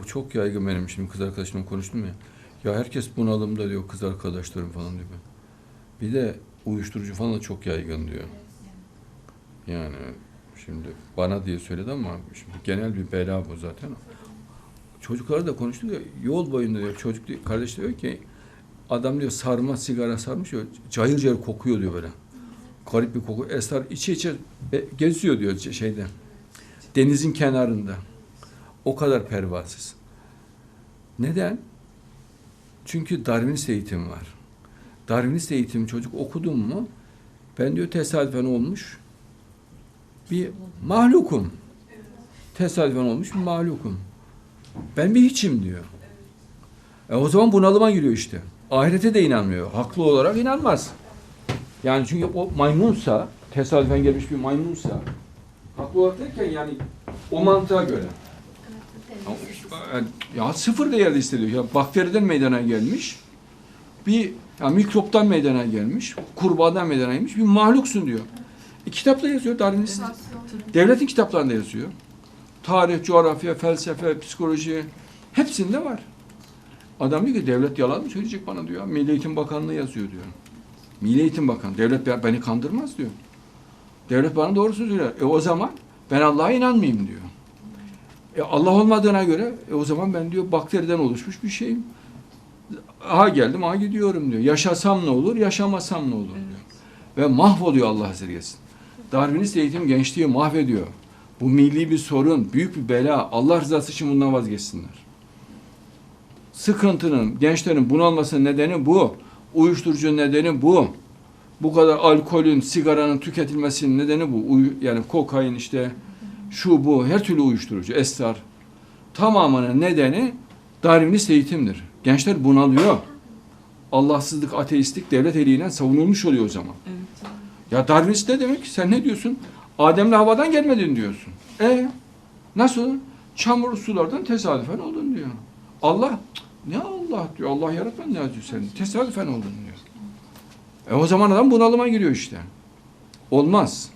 Bu çok yaygın benim şimdi kız arkadaşımla konuştum ya. Ya herkes bunalımda diyor kız arkadaşlarım falan diyor. Bir de uyuşturucu falan da çok yaygın diyor. Yani şimdi bana diye söyledi ama şimdi genel bir bela bu zaten. Çocuklar da konuştuk ya yol boyunda diyor çocuk diyor, kardeş diyor ki adam diyor sarma sigara sarmış diyor cayır cayır kokuyor diyor böyle. Garip bir koku. Esrar içe içe geziyor diyor şeyde. Denizin kenarında. O kadar pervasız. Neden? Çünkü Darwinist eğitim var. Darwinist eğitim çocuk okudum mu ben diyor tesadüfen olmuş bir mahlukum. Tesadüfen olmuş bir mahlukum. Ben bir hiçim diyor. E o zaman bunalıma giriyor işte. Ahirete de inanmıyor. Haklı olarak inanmaz. Yani çünkü o maymunsa, tesadüfen gelmiş bir maymunsa, haklı olarak derken yani o mantığa göre. Ya sıfır değerli hissediyor. Ya bakteriden meydana gelmiş. Bir ya mikroptan meydana gelmiş. Kurbağadan meydana gelmiş. Bir mahluksun diyor. E, kitapta yazıyor Darwinist. Devletin kitaplarında yazıyor. Tarih, coğrafya, felsefe, psikoloji hepsinde var. Adam diyor ki devlet yalan mı söyleyecek bana diyor. Milli Eğitim Bakanlığı yazıyor diyor. Milli Eğitim Bakanı. Devlet be- beni kandırmaz diyor. Devlet bana doğrusunu söylüyor. E o zaman ben Allah'a inanmayayım diyor. E Allah olmadığına göre e o zaman ben diyor bakteriden oluşmuş bir şeyim. Aha geldim, aha gidiyorum diyor. Yaşasam ne olur, yaşamasam ne olur diyor. Ve mahvoluyor Allah esirgesin. Darwinist eğitim gençliği mahvediyor. Bu milli bir sorun, büyük bir bela. Allah rızası için bundan vazgeçsinler. Sıkıntının, gençlerin bunalmasının nedeni bu. Uyuşturucu nedeni bu. Bu kadar alkolün, sigaranın tüketilmesinin nedeni bu. Uyu- yani kokain işte, şu bu, her türlü uyuşturucu, esrar. Tamamının nedeni Darwinist eğitimdir. Gençler bunalıyor. Allahsızlık, ateistlik devlet eliyle savunulmuş oluyor o zaman. Ya Darwinist ne demek? Sen ne diyorsun? Adem'le havadan gelmedin diyorsun. E nasıl? Çamurlu sulardan tesadüfen oldun diyor. Allah ne Allah diyor. Allah yaratmadı ne diyor sen? Tesadüfen oldun diyor. E o zaman adam bunalıma giriyor işte. Olmaz.